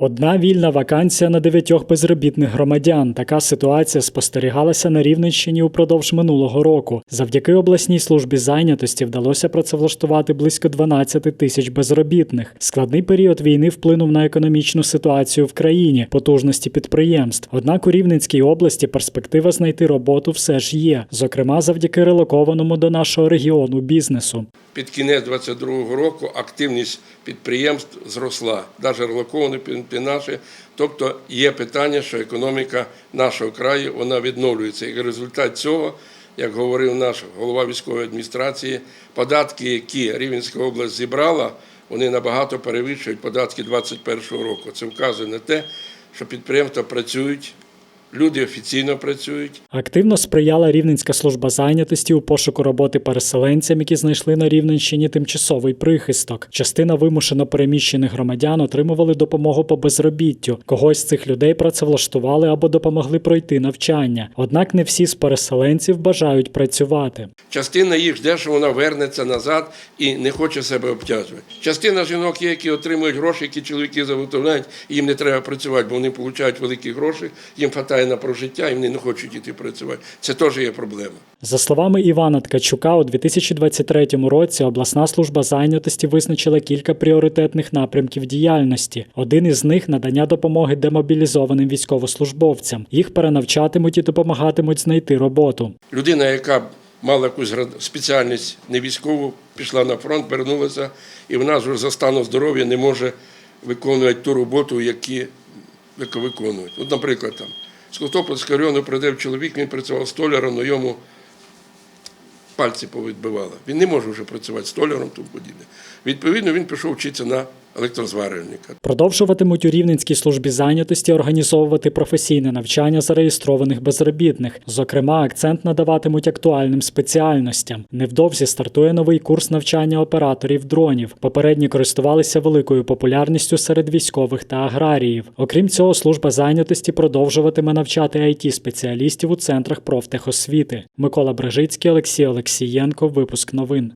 Одна вільна вакансія на дев'ятьох безробітних громадян. Така ситуація спостерігалася на Рівненщині упродовж минулого року. Завдяки обласній службі зайнятості вдалося працевлаштувати близько 12 тисяч безробітних. Складний період війни вплинув на економічну ситуацію в країні, потужності підприємств. Однак у Рівненській області перспектива знайти роботу все ж є, зокрема завдяки релокованому до нашого регіону бізнесу. Під кінець 2022 року активність підприємств зросла, навіть релоковані наші. Тобто є питання, що економіка нашого краю вона відновлюється. І результат цього, як говорив наш голова військової адміністрації, податки, які Рівненська область зібрала, вони набагато перевищують податки 2021 року. Це вказує на те, що підприємства працюють, люди офіційно працюють. Активно сприяла Рівненська служба зайнятості у пошуку роботи переселенцям, які знайшли на Рівненщині тимчасовий прихисток. Частина вимушено переміщених громадян отримували допомогу по безробіттю. Когось з цих людей працевлаштували або допомогли пройти навчання. Однак не всі з переселенців бажають працювати. Частина їх жде, що вона вернеться назад і не хоче себе обтяжувати. Частина жінок є, які отримують гроші, які чоловіки заготовляють, їм не треба працювати, бо вони отримують великі гроші, їм вистачає на прожиття, і вони не хочуть йти працювати. Це теж є проблема. За словами Івана Ткачука, у 2023 році обласна служба зайнятості визначила кілька пріоритетних напрямків діяльності. Один із них надання допомоги демобілізованим військовослужбовцям. Їх перенавчатимуть і допомагатимуть знайти роботу. Людина, яка мала якусь спеціальність не військову, пішла на фронт, вернулася, і вона вже за станом здоров'я не може виконувати ту роботу, яку виконують. От, наприклад, там з Котопольського району прийде чоловік, він працював столяром, але йому пальці повідбивали. Він не може вже працювати столяром, тому подібне. Відповідно, він пішов вчитися на електрозварювальника. Продовжуватимуть у Рівненській службі зайнятості організовувати професійне навчання зареєстрованих безробітних. Зокрема, акцент надаватимуть актуальним спеціальностям. Невдовзі стартує новий курс навчання операторів дронів. Попередні користувалися великою популярністю серед військових та аграріїв. Окрім цього, служба зайнятості продовжуватиме навчати it спеціалістів у центрах профтехосвіти. Микола Брежицький, Олексій Олексієнко. Випуск новин.